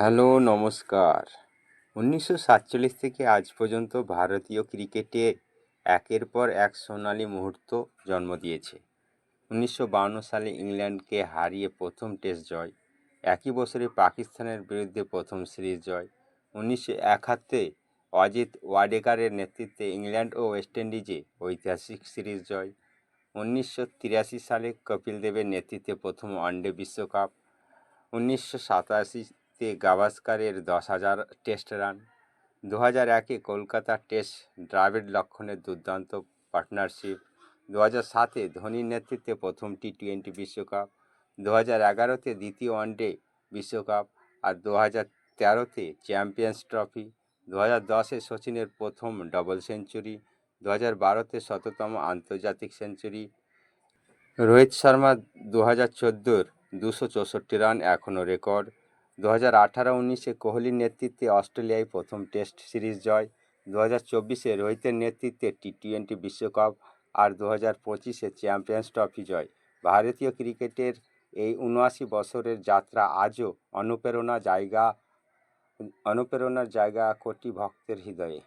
Hello, নমস্কার। উনিশশো সাতচল্লিশ থেকে আজ পর্যন্ত ভারতীয় ক্রিকেটে একের পর এক সোনালি মুহূর্ত জন্ম দিয়েছে। উনিশশো বাউন্ন সালে ইংল্যান্ডকে হারিয়ে প্রথম টেস্ট জয়, একই বছরে পাকিস্তানের বিরুদ্ধে প্রথম সিরিজ জয়। উনিশশো একাত্তরে অজিত ওয়াডেকারের নেতৃত্বে ইংল্যান্ড ও ওয়েস্ট ইন্ডিজে ঐতিহাসিক সিরিজ জয়। উনিশশো তিরাশি সালে কপিল দেবের নেতৃত্বে প্রথম ওয়ানডে বিশ্বকাপ। উনিশশো সাতাশি সাতাশিতে গাভাস্কারের দশ হাজার টেস্ট রান। দু হাজার একে কলকাতা টেস্ট দ্রাবিড় লক্ষণের দুর্দান্ত পার্টনারশিপ। দু হাজার সাতে ধোনির নেতৃত্বে প্রথম টি টোয়েন্টি বিশ্বকাপ। দু হাজার এগারোতে দ্বিতীয় ওয়ানডে বিশ্বকাপ। আর দু হাজার তেরোতে চ্যাম্পিয়ন্স ট্রফি। দু হাজার দশে সচিনের প্রথম ডবল সেঞ্চুরি। দু হাজার বারোতে শততম আন্তর্জাতিক সেঞ্চুরি। রোহিত শর্মা দু হাজার চোদ্দোর দুশো চৌষট্টি রান এখনও রেকর্ড। দু হাজার আঠারো উনিশে কোহলির নেতৃত্বে অস্ট্রেলিয়ায় প্রথম টেস্ট সিরিজ জয়, দু হাজার চব্বিশে রোহিতের নেতৃত্বে টি টোয়েন্টি বিশ্বকাপ আর দু হাজার পঁচিশে চ্যাম্পিয়ন্স ট্রফি জয়। ভারতীয় ক্রিকেটের এই উনআশি বছরের যাত্রা আজও অনুপ্রেরণা জায়গা, অনুপ্রেরণার জায়গা কোটি ভক্তের হৃদয়ে।